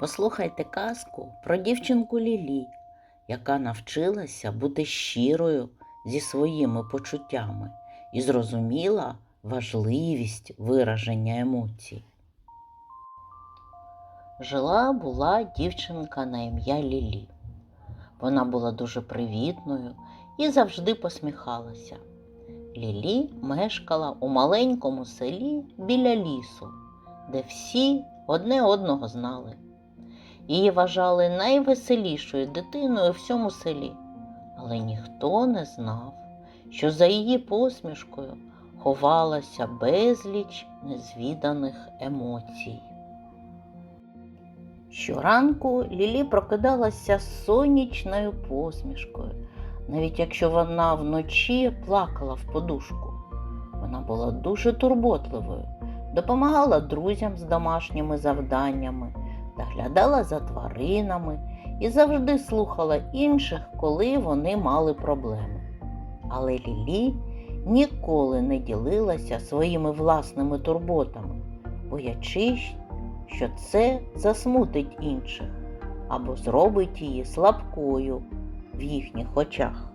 Послухайте казку про дівчинку Лілі, яка навчилася бути щирою зі своїми почуттями і зрозуміла важливість вираження емоцій. Жила була дівчинка на ім'я Лілі. Вона була дуже привітною і завжди посміхалася. Лілі мешкала у маленькому селі біля лісу, де всі одне одного знали. Її вважали найвеселішою дитиною у всьому селі, але ніхто не знав, що за її посмішкою ховалася безліч незвіданих емоцій. Щоранку Лілі прокидалася сонячною посмішкою, навіть якщо вона вночі плакала в подушку. Вона була дуже турботливою, допомагала друзям з домашніми завданнями, доглядала за тваринами і завжди слухала інших, коли вони мали проблеми. Але Лілі ніколи не ділилася своїми власними турботами, боячись, що це засмутить інших або зробить її слабкою в їхніх очах.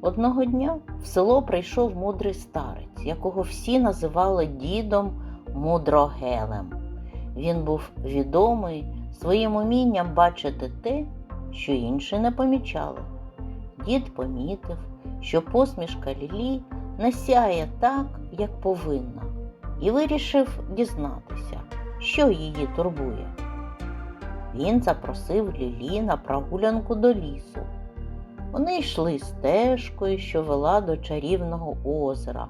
Одного дня в село прийшов мудрий старець, якого всі називали дідом Мудрогелем. Він був відомий своїм умінням бачити те, що інші не помічали. Дід помітив, що посмішка Лілі не сяє так, як повинна, і вирішив дізнатися, що її турбує. Він запросив Лілі на прогулянку до лісу. Вони йшли стежкою, що вела до чарівного озера,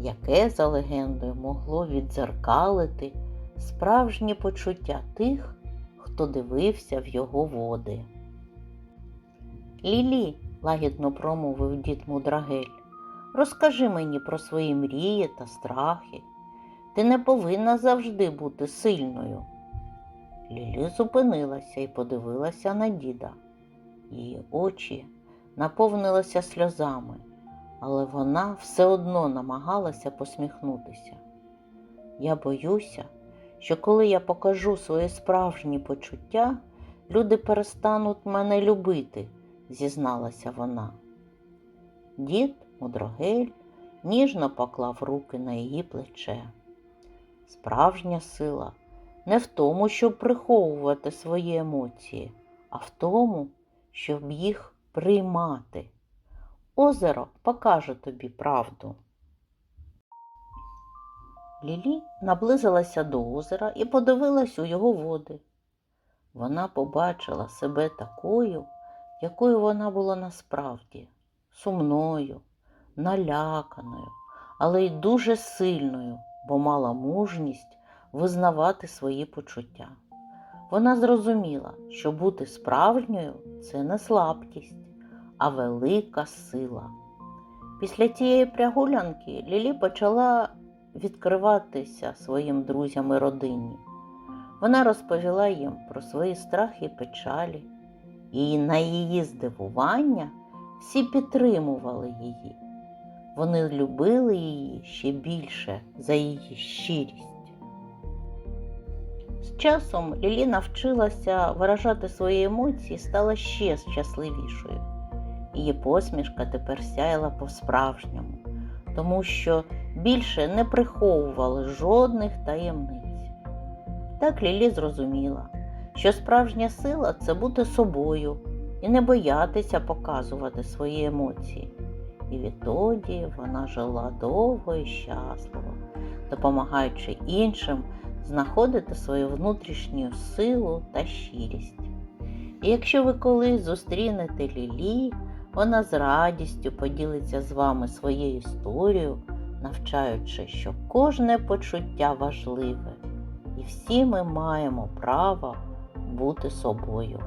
яке, за легендою, могло віддзеркалити справжні почуття тих, хто дивився в його води. Лілі, лагідно промовив дід Мудрагель, розкажи мені про свої мрії та страхи. Ти не повинна завжди бути сильною. Лілі зупинилася і подивилася на діда. Її очі наповнилися сльозами, але вона все одно намагалася посміхнутися. Я боюся, що коли я покажу свої справжні почуття, люди перестануть мене любити, зізналася вона. Дід Мудрогель ніжно поклав руки на її плече. Справжня сила не в тому, щоб приховувати свої емоції, а в тому, щоб їх приймати. Озеро покаже тобі правду. Лілі наблизилася до озера і подивилась у його води. Вона побачила себе такою, якою вона була насправді, сумною, наляканою, але й дуже сильною, бо мала мужність визнавати свої почуття. Вона зрозуміла, що бути справжньою це не слабкість, а велика сила. Після цієї прогулянки Лілі почала відкриватися своїм друзям і родині. Вона розповіла їм про свої страхи і печалі, і на її здивування всі підтримували її. Вони любили її ще більше за її щирість. З часом Лілі навчилася виражати свої емоції і стала ще щасливішою. Її посмішка тепер сяяла по-справжньому, тому що більше не приховували жодних таємниць. Так Лілі зрозуміла, що справжня сила це бути собою і не боятися показувати свої емоції. І відтоді вона жила довго і щасливо, допомагаючи іншим знаходити свою внутрішню силу та щирість. І якщо ви колись зустрінете Лілі, вона з радістю поділиться з вами своєю історією, навчаючи, що кожне почуття важливе, і всі ми маємо право бути собою.